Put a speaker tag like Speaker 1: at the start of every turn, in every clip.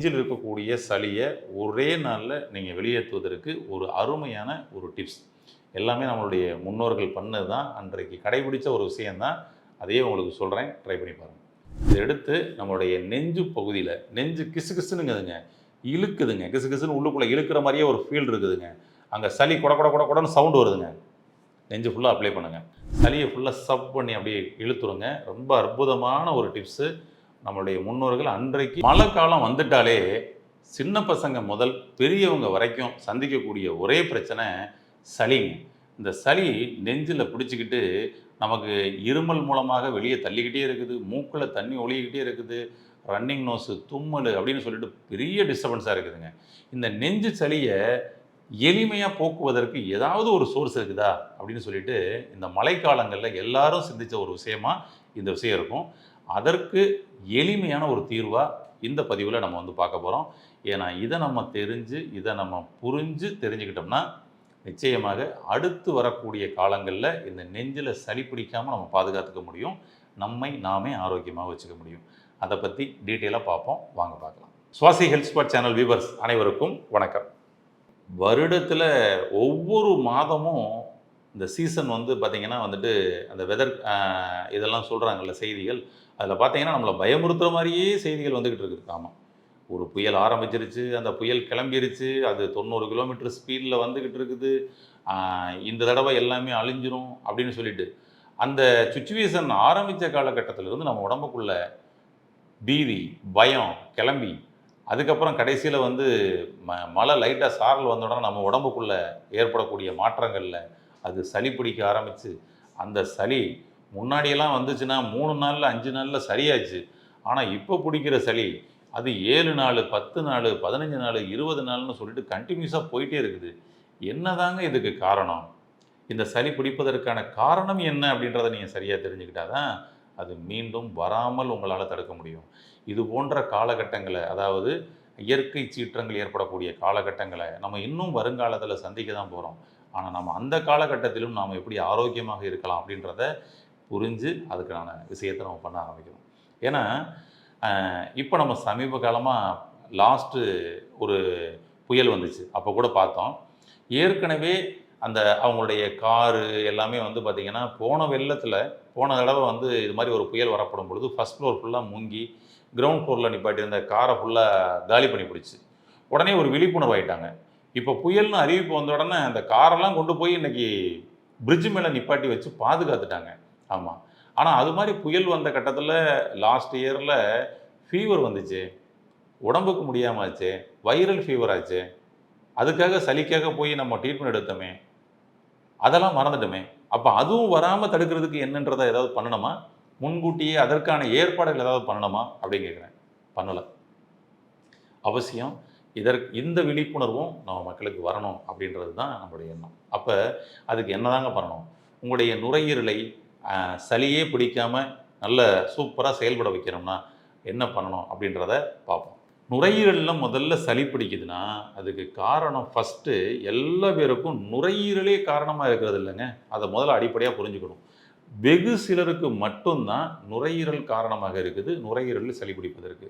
Speaker 1: நெஞ்சில் இருக்கக்கூடிய சளியை ஒரே நாளில் நீங்கள் வெளியேற்றுவதற்கு ஒரு அருமையான ஒரு டிப்ஸ் எல்லாமே நம்மளுடைய முன்னோர்கள் பண்ணது தான் அன்றைக்கு கடைபிடிச்ச ஒரு விஷயந்தான் அதையே உங்களுக்கு சொல்கிறேன் ட்ரை பண்ணி பாருங்கள் இதை எடுத்து நம்மளுடைய நெஞ்சு பகுதியில் நெஞ்சு கிசு கிசுனுங்குதுங்க இழுக்குதுங்க. கிசு கிசுன்னு உள்ளுக்குள்ளே இழுக்கிற மாதிரியே ஒரு ஃபீல் இருக்குதுங்க. அங்கே சளி கொட கொட கொட கொடன்னு சவுண்டு வருதுங்க. நெஞ்சு ஃபுல்லாக அப்ளை பண்ணுங்கள் சளியை ஃபுல்லாக சப் பண்ணி அப்படியே இழுத்துருங்க. ரொம்ப அற்புதமான ஒரு டிப்ஸு நம்மளுடைய முன்னோர்கள் அன்றைக்கு மழை காலம் வந்துட்டாலே சின்ன பசங்க முதல் பெரியவங்க வரைக்கும் சந்திக்கக்கூடிய ஒரே பிரச்சனை சளிங்க. இந்த சளி நெஞ்சில் பிடிச்சிக்கிட்டு நமக்கு இருமல் மூலமாக வெளியே தள்ளிக்கிட்டே இருக்குது மூக்கில் தண்ணி ஒழிக்கிட்டே இருக்குது ரன்னிங் நோஸு தும்மல் அப்படின்னு சொல்லிட்டு பெரிய டிஸ்டர்பன்ஸாக இருக்குதுங்க. இந்த நெஞ்சு சளியை எளிமையாக போக்குவதற்கு ஏதாவது ஒரு சோர்ஸ் இருக்குதா அப்படின்னு சொல்லிட்டு இந்த மழைக்காலங்களில் எல்லாரும் சிந்திச்ச ஒரு விஷயமா இந்த விஷயம் இருக்கும். அதற்கு எளிமையான ஒரு தீர்வாக இந்த பதிவில் நம்ம வந்து பார்க்க போகிறோம் ஏன்னா இதை நம்ம தெரிஞ்சு இதை நம்ம புரிஞ்சு தெரிஞ்சுக்கிட்டோம்னா நிச்சயமாக அடுத்து வரக்கூடிய காலங்களில் இந்த நெஞ்சில் சளி பிடிக்காமல் நம்ம பாதுகாத்துக்க முடியும். நம்மை நாமே ஆரோக்கியமாக வச்சுக்க முடியும். அதை பற்றி டீட்டெயிலாக பார்ப்போம். வாங்க பார்க்கலாம். Swasi health spot channel viewers அனைவருக்கும் வணக்கம். வருடத்தில் ஒவ்வொரு மாதமும் இந்த சீசன் வந்து பார்த்திங்கன்னா வந்துட்டு அந்த வெதர் இதெல்லாம் சொல்கிறாங்கல்ல செய்திகள். அதில் பார்த்தீங்கன்னா நம்மளை பயமுறுத்துகிற மாதிரியே செய்திகள் வந்துக்கிட்டு இருக்குது. ஆமாம் ஒரு புயல் ஆரம்பிச்சிருச்சு அந்த புயல் கிளம்பிருச்சு அது தொண்ணூறு கிலோமீட்டர் ஸ்பீடில் வந்துக்கிட்டு இருக்குது. இந்த தடவை எல்லாமே அழிஞ்சிரும் அப்படின்னு சொல்லிட்டு. அந்த சுச்சுவேஷன் ஆரம்பித்த காலகட்டத்திலிருந்து நம்ம உடம்புக்குள்ள பீதி பயம் கிளம்பி அதுக்கப்புறம் கடைசியில் வந்து ம மழை லைட்டாக சாரல் வந்த உடனே நம்ம உடம்புக்குள்ளே ஏற்படக்கூடிய மாற்றங்களில் அது சளி பிடிக்க ஆரம்பித்து அந்த சளி முன்னாடியெல்லாம் வந்துச்சுன்னா மூணு நாளில் அஞ்சு நாளில் சரியாச்சு. ஆனால் இப்போ பிடிக்கிற சளி அது ஏழு நாள் பத்து நாள் பதினஞ்சு நாள் இருபது நாள்னு சொல்லிட்டு கண்டினியூஸாக போயிட்டே இருக்குது. என்னதாங்க இதுக்கு காரணம்? இந்த சளி பிடிப்பதற்கான காரணம் என்ன அப்படின்றத நீங்கள் சரியாக தெரிஞ்சுக்கிட்டாதான் அது மீண்டும் வராமல் உங்களால் தடுக்க முடியும். இது போன்ற காலகட்டங்களை அதாவது இயற்கை சீற்றங்கள் ஏற்படக்கூடிய காலகட்டங்களை நம்ம இன்னும் வருங்காலத்தில் சந்திக்க தான் போகிறோம் ஆனால் நம்ம அந்த காலகட்டத்திலும் நாம் எப்படி ஆரோக்கியமாக இருக்கலாம் அப்படின்றத புரிஞ்சு அதுக்கான விஷயத்தை நம்ம பண்ண ஆரம்பிக்கணும். ஏன்னா இப்போ நம்ம சமீப காலமாக லாஸ்ட்டு ஒரு புயல் வந்துச்சு. அப்போ கூட பார்த்தோம். ஏற்கனவே அந்த அவங்களுடைய காரு எல்லாமே வந்து பார்த்திங்கன்னா போன வெள்ளத்தில் போன தடவை வந்து இது மாதிரி ஒரு புயல் வரப்படும் பொழுது ஃபஸ்ட் ஃப்ளோர் ஃபுல்லாக முங்கி கிரவுண்ட் ஃப்ளோரில் நிப்பாட்டியிருந்த காரை ஃபுல்லாக காலி பண்ணி பிடிச்சி. உடனே ஒரு விழிப்புணர்வு ஆகிட்டாங்க இப்போ புயல்னு அறிவிப்பு வந்த உடனே அந்த காரெல்லாம் கொண்டு போய் இன்னைக்கு பிரிட்ஜ் மேலே நிப்பாட்டி வச்சு பாதுகாத்துட்டாங்க. ஆமாம் ஆனால் அது மாதிரி புயல் வந்த கட்டத்தில் லாஸ்ட் இயரில் ஃபீவர் வந்துச்சு. உடம்புக்கு முடியாமல் ஆச்சு. வைரல் ஃபீவர் ஆச்சு. அதுக்காக சளிக்காக போய் நம்ம ட்ரீட்மெண்ட் எடுத்தோமே. அதெல்லாம் மறந்துட்டோமே. அப்போ அதுவும் வராமல் தடுக்கிறதுக்கு என்னன்றதை ஏதாவது பண்ணணுமா? முன்கூட்டியே அதற்கான ஏற்பாடுகள் ஏதாவது பண்ணணுமா? அப்படின்னு கேட்குறேன் பண்ணலை. அவசியம். இதற்கு இந்த விழிப்புணர்வும் நம்ம மக்களுக்கு வரணும் அப்படின்றது தான் நம்மளுடைய எண்ணம். அப்போ அதுக்கு என்னதாங்க பண்ணணும்? உங்களுடைய நுரையீரலை சளியே பிடிக்காம நல்ல சூப்பராக செயல்பட வைக்கிறோம்னா என்ன பண்ணணும் அப்படின்றத பார்ப்போம். நுரையீரலில் முதல்ல சளி பிடிக்குதுன்னா அதுக்கு காரணம் ஃபஸ்ட்டு எல்லா பேருக்கும் நுரையீரலே காரணமாக இருக்கிறது இல்லைங்க. அதை முதல்ல அடிப்படையாக புரிஞ்சுக்கணும். வெகு சிலருக்கு மட்டும்தான் நுரையீரல் காரணமாக இருக்குது நுரையீரலில் சளி பிடிப்பதற்கு.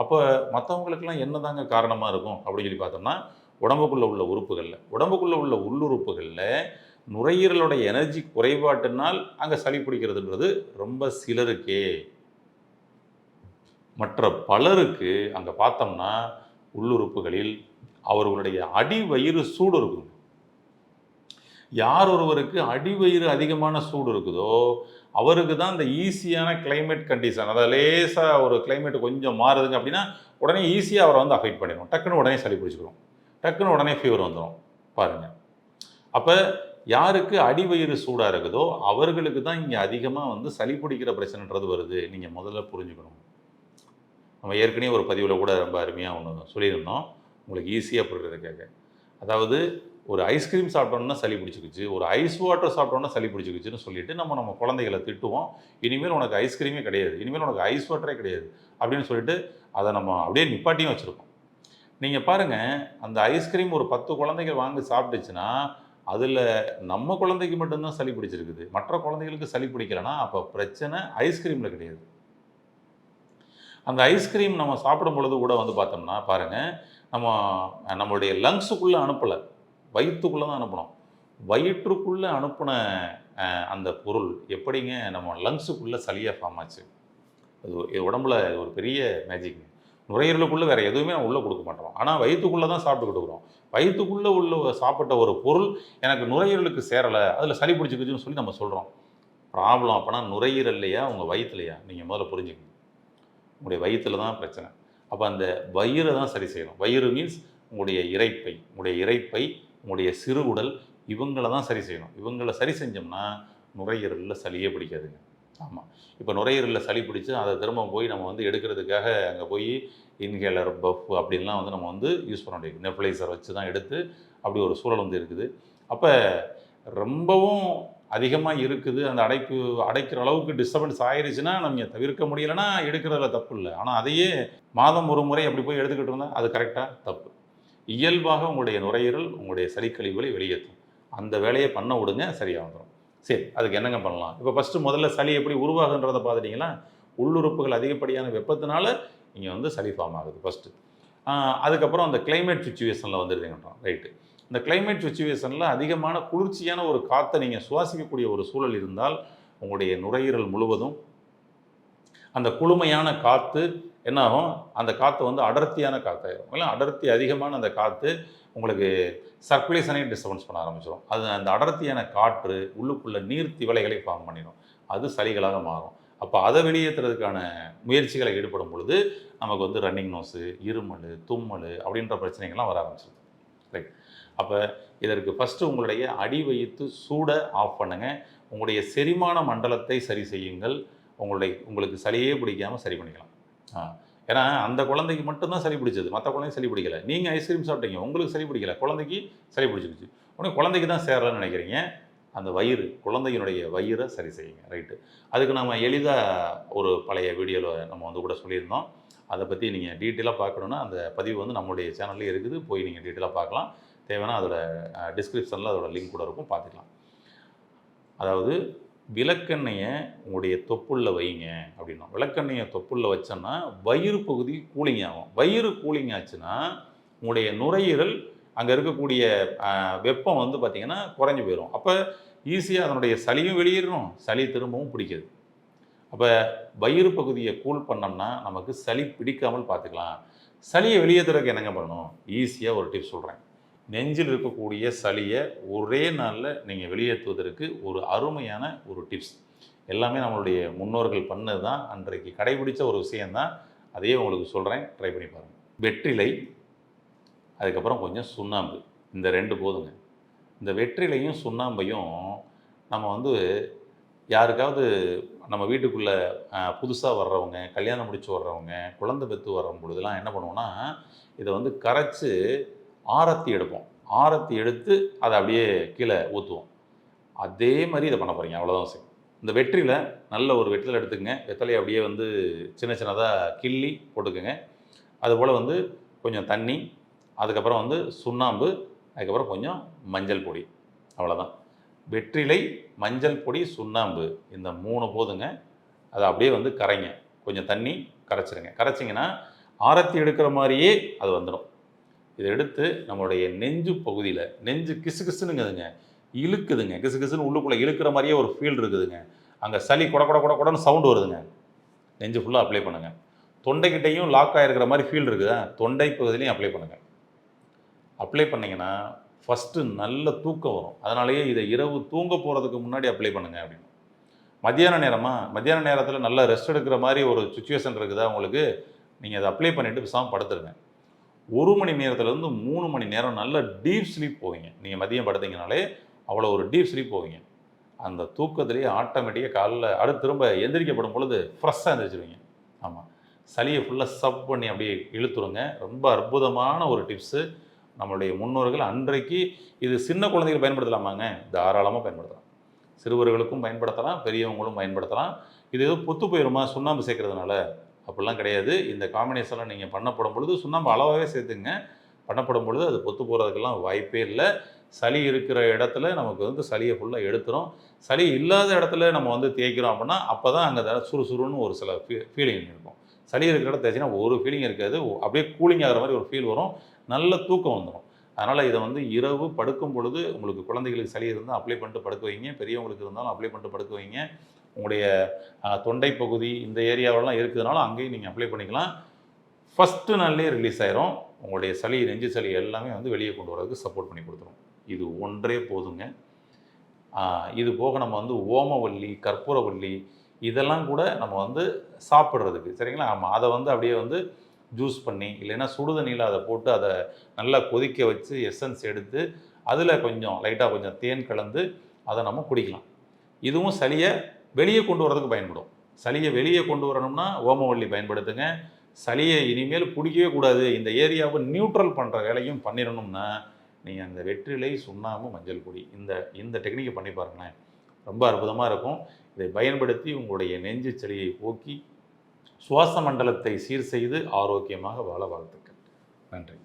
Speaker 1: அப்போ மற்றவங்களுக்கெல்லாம் என்னதாங்க காரணமாக இருக்கும் அப்படின்னு சொல்லி பார்த்தோம்னா உடம்புக்குள்ளே உள்ள உறுப்புகளில் உடம்புக்குள்ளே உள்ள உள்ளுறுப்புகளில் நுரையீரலுடைய எனர்ஜி குறைபாட்டினால் அங்கே சளி பிடிக்கிறதுன்றது ரொம்ப சிலருக்கே. மற்ற பலருக்கு அங்கே பார்த்தோம்னா உள்ளுறுப்புகளில் அவர்களுடைய அடிவயிறு சூடு இருக்கும் யார் ஒருவருக்கு அடிவயிறு அதிகமான சூடு இருக்குதோ அவருக்கு தான் இந்த ஈஸியான கிளைமேட் கண்டிஷன் அதாவது லேசாக ஒரு கிளைமேட் கொஞ்சம் மாறுதுங்க அப்படின்னா உடனே ஈஸியாக அவரை வந்து அஃபெக்ட் பண்ணிடும் டக்குன்னு உடனே சளி பிடிச்சிக்கிறோம் டக்குன்னு உடனே ஃபீவர் வந்துடும் பாருங்கள் அப்போ யாருக்கு அடிவயிறு சூடாக இருக்குதோ அவர்களுக்கு தான் இங்கே அதிகமாக வந்து சளி பிடிக்கிற பிரச்சனைன்றது வருது. நீங்கள் முதல்ல புரிஞ்சுக்கணும். நம்ம ஏற்கனவே ஒரு பதிவில் கூட ரொம்ப அருமையாக ஒன்று சொல்லியிருந்தோம். உங்களுக்கு ஈஸியாக புரிகிறதுக்காக அதாவது ஒரு ஐஸ்கிரீம் சாப்பிட்டோன்னா சளி பிடிச்சிக்கிச்சு ஒரு ஐஸ் வாட்டர் சாப்பிட்டோன்னா சளி பிடிச்சிக்கிச்சுன்னு சொல்லிட்டு நம்ம நம்ம குழந்தைகளை திட்டுவோம். இனிமேல் உனக்கு ஐஸ்கிரீமே கிடையாது. இனிமேல் உனக்கு ஐஸ் வாட்டரே கிடையாது. அப்படின்னு சொல்லிட்டு அதை நம்ம அப்படியே நிப்பாட்டியும் வச்சுருக்கோம். நீங்கள் பாருங்கள் அந்த ஐஸ்கிரீம் ஒரு பத்து குழந்தைகள் வாங்கி சாப்பிட்டுச்சுன்னா அதில் நம்ம குழந்தைக்கு மட்டும்தான் சளி பிடிச்சிருக்குது. மற்ற குழந்தைகளுக்கு சளி பிடிக்கலனா அப்போ பிரச்சனை ஐஸ்கிரீமில் கிடையாது. அந்த ஐஸ்கிரீம் நம்ம சாப்பிடும் பொழுது கூட வந்து பார்த்தோம்னா பாருங்கள் நம்ம நம்மளுடைய லங்ஸுக்குள்ளே அனுப்பலை. வயிற்றுக்குள்ளே தான் அனுப்பணும். வயிற்றுக்குள்ளே அனுப்பின அந்த பொருள் எப்படிங்க நம்ம லங்ஸுக்குள்ளே சளியாக ஃபார்ம் ஆச்சு? அது உடம்புல ஒரு பெரிய மேஜிக் நுரையீரலுக்குள்ளே வேறு எதுவுமே நான் உள்ளே கொடுக்க மாட்டோம். ஆனால் வயிற்றுக்குள்ளே தான் சாப்பிட்டு கொடுக்குறோம். வயிற்றுக்குள்ளே உள்ள சாப்பிட்ட ஒரு பொருள் எனக்கு நுரையீரலுக்கு சேரலை அதில் சளி பிடிச்சிக்கிச்சுன்னு சொல்லி நம்ம சொல்கிறோம் ப்ராப்ளம் அப்போனா நுரையீரல்லையா உங்கள் வயிற்றுலையா நீங்கள் முதல்ல புரிஞ்சுக்கணும். உங்களுடைய வயிற்றில் தான் பிரச்சனை. அப்போ அந்த வயிறை தான் சரி செய்யணும். வயிறு மீன்ஸ் உங்களுடைய இறைப்பை. உங்களுடைய இறைப்பை உங்களுடைய சிறுகுடல் இவங்கள தான் சரி செய்யணும். இவங்களை சரி செஞ்சோம்னா நுரையீரலில் சளியே பிடிக்காதுங்க. ஆமாம் இப்போ நுரையீரலில் சளி பிடிச்சி அதை திரும்ப போய் நம்ம வந்து எடுக்கிறதுக்காக அங்கே போய் இன்ஹேலர் பஃப் அப்படின்லாம் வந்து நம்ம வந்து யூஸ் பண்ண முடியும் நெப்ளைசர் வச்சு தான் எடுத்து அப்படி ஒரு சூழல் வந்து இருக்குது. அப்போ ரொம்பவும் அதிகமாக இருக்குது. அந்த அடைப்பு அடைக்கிற அளவுக்கு டிஸ்டர்பன்ஸ் ஆயிடுச்சுன்னா நம்ம தவிர்க்க முடியலைன்னா எடுக்கிறதுல தப்பு இல்லை. ஆனால் அதையே மாதம் ஒரு முறை அப்படி போய் எடுத்துக்கிட்டு இருந்தால் அது கரெக்டாக தப்பு. இயல்பாக உங்களுடைய நுரையீரல் உங்களுடைய சளிக்கழிவுகளை வெளியேற்றும். அந்த வேலையை பண்ண விடுங்க சரியாக வந்துடும் சரி அதுக்கு என்னங்க பண்ணலாம்? இப்போ ஃபஸ்ட்டு முதல்ல சளி எப்படி உருவாகுன்றதை பார்த்துட்டிங்களா? உள்ளுறுப்புகள் அதிகப்படியான வெப்பத்தினால இங்கே வந்து சளி ஃபார்ம் ஆகுது ஃபஸ்ட்டு அதுக்கப்புறம் அந்த கிளைமேட் சுச்சுவேஷனில் வந்துடுதுங்கன்றோம் ரைட்டு இந்த கிளைமேட் சுச்சுவேஷனில் அதிகமான குளிர்ச்சியான ஒரு காற்றை நீங்கள் சுவாசிக்கக்கூடிய ஒரு சூழல் இருந்தால் உங்களுடைய நுரையீரல் முழுவதும் அந்த குளுமையான காற்று என்ன ஆகும் அந்த காற்று வந்து அடர்த்தியான காற்றாயிரும் இல்லை அடர்த்தி அதிகமான அந்த காற்று உங்களுக்கு சர்க்குலேஷனையும் டிஸ்டர்பன்ஸ் பண்ண ஆரம்பிச்சிடும் அது அந்த அடர்த்தியான காற்று உள்ளுக்குள்ளே நீர் திவலைகளை ஃபார்ம் பண்ணிடும். அது சளிகளாக மாறும். அப்போ அதை வெளியேற்றுறதுக்கான முயற்சிகளை ஈடுபடும் பொழுது நமக்கு வந்து ரன்னிங் நோஸு இருமல் தும்மல் அப்படின்ற பிரச்சனைகள்லாம் வர ஆரம்பிச்சிடும் ரைட் அப்போ இதற்கு ஃபஸ்ட்டு உங்களுடைய அடி வயிற்று சூட ஆஃப் பண்ணுங்கள் உங்களுடைய செரிமான மண்டலத்தை சரி செய்யுங்கள். உங்களுடைய உங்களுக்கு சளியே பிடிக்காமல் சரி பண்ணிக்கலாம். ஆ. ஏன்னா அந்த குழந்தைக்கு மட்டும்தான் சளி பிடிச்சது. மற்ற குழந்தைக்கு சளி பிடிக்கல. நீங்கள் ஐஸ்கிரீம் சாப்பிட்டீங்க உங்களுக்கு சளி பிடிக்கல. குழந்தைக்கு சளி பிடிச்சிருச்சு. உடனே குழந்தைக்கு தான் சேரலன்னு நினைக்கிறீங்க? அந்த வயிறு குழந்தையினுடைய வயிறை சரி செய்யுங்க. ரைட்டு அதுக்கு நம்ம எளிதாக ஒரு பழைய வீடியோவில் நம்ம வந்து கூட சொல்லியிருந்தோம். அதை பற்றி நீங்கள் டீட்டெயிலாக பார்க்கணுன்னா அந்த பதிவு வந்து நம்மளுடைய சேனல்லே இருக்குது. போய் நீங்கள் டீட்டெயிலாக பார்க்கலாம். தேவைன்னா அதோட டிஸ்கிரிப்ஷனில் அதோட லிங்க் கூட இருக்கும். பார்த்துக்கலாம். அதாவது விளக்கெண்ணெயை உங்களுடைய தொப்புள்ள வைங்க அப்படின்னா விளக்கெண்ணெயை தொப்புள்ள வச்சோன்னா வயிறு பகுதி கூலிங் ஆகும். வயிறு கூலிங் ஆச்சுன்னா உங்களுடைய நுரையீரல் அங்கே இருக்கக்கூடிய வெப்பம் வந்து பார்த்திங்கன்னா குறைஞ்சி போயிடும் அப்போ ஈஸியாக அதனுடைய சளியும் வெளியிடணும் சளி திரும்பவும் பிடிக்குது. அப்போ வயிறு பகுதியை கூல் பண்ணோம்னா நமக்கு சளி பிடிக்காமல் பார்த்துக்கலாம் சளியை வெளியேற்றுறதுக்கு என்னங்க பண்ணணும்? ஈஸியாக ஒரு டிப்ஸ் சொல்கிறேன் நெஞ்சில் இருக்கக்கூடிய சளியை ஒரே நாளில் நீங்கள் வெளியேற்றுவதற்கு ஒரு அருமையான ஒரு டிப்ஸ் எல்லாமே நம்மளுடைய முன்னோர்கள் பண்ணது தான் அன்றைக்கு கடைபிடிச்ச ஒரு விஷயந்தான் அதையே உங்களுக்கு சொல்கிறேன் ட்ரை பண்ணி பாருங்கள் வெற்றிலை அதுக்கப்புறம் கொஞ்சம் சுண்ணாம்பு. இந்த ரெண்டு போதுங்க. இந்த வெற்றிலையும் சுண்ணாம்பையும் நம்ம வந்து யாருக்காவது நம்ம வீட்டுக்குள்ளே புதுசாக வர்றவங்க கல்யாணம் முடிச்சு வர்றவங்க குழந்தை பெற்று வர்ற பொழுதுலாம் என்ன பண்ணுவோன்னா இதை வந்து கரைச்சி ஆரத்தி எடுப்போம். ஆரத்தி எடுத்து அதை அப்படியே கீழே ஊற்றுவோம் அதே மாதிரி இதை பண்ண போகிறீங்க அவ்வளோதான் விஷயம் இந்த வெற்றியில் நல்ல ஒரு வெற்றிலை எடுத்துக்கங்க. வெத்தலையை அப்படியே வந்து சின்ன சின்னதாக கிள்ளி போட்டுக்கோங்க. அதுபோல் வந்து கொஞ்சம் தண்ணி அதுக்கப்புறம் வந்து சுண்ணாம்பு அதுக்கப்புறம் கொஞ்சம் மஞ்சள் பொடி. அவ்வளோதான் வெற்றிலை மஞ்சள் பொடி சுண்ணாம்பு இந்த மூணு போதுங்க. அதை அப்படியே வந்து கரைங்க. கொஞ்சம் தண்ணி கரைச்சிருங்க. கரைச்சிங்கன்னா ஆரத்தி எடுக்கிற மாதிரியே அது வந்துடும். இதை எடுத்து நம்மளுடைய நெஞ்சு பகுதியில் நெஞ்சு கிசு கிசுனுங்குதுங்க இழுக்குதுங்க. கிசு கிசுன்னு உள்ளுக்குள்ளே இழுக்கிற மாதிரியே ஒரு ஃபீல் இருக்குதுங்க. அங்கே சளி கொட கொட கொட கொடன்னு சவுண்டு வருதுங்க. நெஞ்சு ஃபுல்லாக அப்ளை பண்ணுங்கள் தொண்டைக்கிட்டையும் லாக் ஆகிருக்கிற மாதிரி ஃபீல் இருக்குதா? தொண்டை பகுதியிலையும் அப்ளை பண்ணுங்கள் அப்ளை பண்ணிங்கன்னா ஃபஸ்ட்டு நல்ல தூக்கம் வரும். அதனாலேயே இதை இரவு தூங்க போகிறதுக்கு முன்னாடி அப்ளை பண்ணுங்க அப்படின்னு. மத்தியான நேரமாக மத்தியான நேரத்தில் நல்லா ரெஸ்ட் எடுக்கிற மாதிரி ஒரு சுச்சுவேஷன் இருக்குதா உங்களுக்கு? நீங்கள் அதை அப்ளை பண்ணிவிட்டு பேசாமல் படுத்துருங்க. ஒரு மணி நேரத்துலேருந்து மூணு மணி நேரம் நல்ல டீப் ஸ்லீப் போவீங்க. நீங்கள் மதியம் படுத்தீங்கனாலே அவ்வளோ ஒரு டீப் ஸ்லீப் போவீங்க. அந்த தூக்கத்திலேயே ஆட்டோமேட்டிக்காக காலைல அடுத்து திரும்ப எந்திரிக்கப்படும் பொழுது ஃப்ரெஷ்ஷாக எந்திரிச்சிருவீங்க. ஆமாம் சளியை ஃபுல்லாக சப் பண்ணி அப்படியே இழுத்துருங்க. ரொம்ப அற்புதமான ஒரு டிப்ஸு நம்மளுடைய முன்னோர்கள் அன்றைக்கு இது சின்ன குழந்தைகள் பயன்படுத்தலாமாங்க? தாராளமாக பயன்படுத்தலாம். சிறுவர்களுக்கும் பயன்படுத்தலாம் பெரியவங்களும் பயன்படுத்தலாம். இது ஏதோ பொத்து போயிடுமா சுண்ணாம்பு சேர்க்கறதுனால. அப்படிலாம் கிடையாது. இந்த காம்பினேஷனில் நீங்கள் பண்ணப்படும் பொழுது சுண்ணாம்பு அளவாகவே சேர்த்துங்க. பண்ணப்படும் பொழுது அது பொத்து போகிறதுக்கெல்லாம் வாய்ப்பே இல்லை. சளி இருக்கிற இடத்துல நமக்கு வந்து சளியை ஃபுல்லாக எடுத்துரும். சளி இல்லாத இடத்துல நம்ம வந்து தேய்க்கிறோம் அப்படின்னா அப்போ தான் அங்கே சுறுசுறுன்னு ஒரு சில ஃபீ ஃபீலிங் இருக்கும். சளி இருக்கிற இடம் தேய்ச்சினா ஒரு ஃபீலிங் இருக்காது. அப்படியே கூலிங் ஆகிற மாதிரி ஒரு ஃபீல் வரும். நல்ல தூக்கம் வந்துடும் அதனால் இதை வந்து இரவு படுக்கும் பொழுது உங்களுக்கு குழந்தைகளுக்கு சளி இருந்தால் அப்ளை பண்ணிட்டு படுக்க வைங்க. பெரியவங்களுக்கு இருந்தாலும் அப்ளை பண்ணிட்டு படுக்க வைங்க. உங்களுடைய தொண்டை பகுதி இந்த ஏரியாவிலலாம் இருக்குதுனாலும் அங்கேயும் நீங்கள் அப்ளை பண்ணிக்கலாம். ஃபஸ்ட்டு நாள்லேயே ரிலீஸ் ஆயிரும். உங்களுடைய சளி நெஞ்சு சளி எல்லாமே வந்து வெளியே கொண்டு வரதுக்கு சப்போர்ட் பண்ணி கொடுத்துரும். இது ஒன்றே போதுங்க. இது போக நம்ம வந்து ஓமவல்லி கற்பூரவல்லி இதெல்லாம் கூட நம்ம வந்து சாப்பிட்றதுக்கு சரிங்களா? ஆமாம் அதை வந்து அப்படியே வந்து ஜூஸ் பண்ணி இல்லைன்னா சுடுதண்ணியில் அதை போட்டு அதை நல்லா கொதிக்க வச்சு எசன்ஸ் எடுத்து அதில் கொஞ்சம் லைட்டாக கொஞ்சம் தேன் கலந்து அதை நம்ம குடிக்கலாம். இதுவும் சளியை வெளியே கொண்டு வரதுக்கு பயன்படும். சளியை வெளியே கொண்டு வரணும்னா ஓமவள்ளி பயன்படுத்துங்க. சளியை இனிமேல் பிடிக்கவே கூடாது. இந்த ஏரியாவை நியூட்ரல் பண்ணுற வேலையும் பண்ணிடணும்னா நீங்கள் அந்த வெற்றிலை சுண்ணாம்பு மஞ்சள் பொடி இந்த இந்த டெக்னிக்கை பண்ணி பாருங்களேன். ரொம்ப அற்புதமாக இருக்கும். இதை பயன்படுத்தி உங்களுடைய நெஞ்சு சளியை போக்கி சுவாச மண்டலத்தை சீர் செய்து ஆரோக்கியமாக வாழ வாழ்த்துக்கள். நன்றி.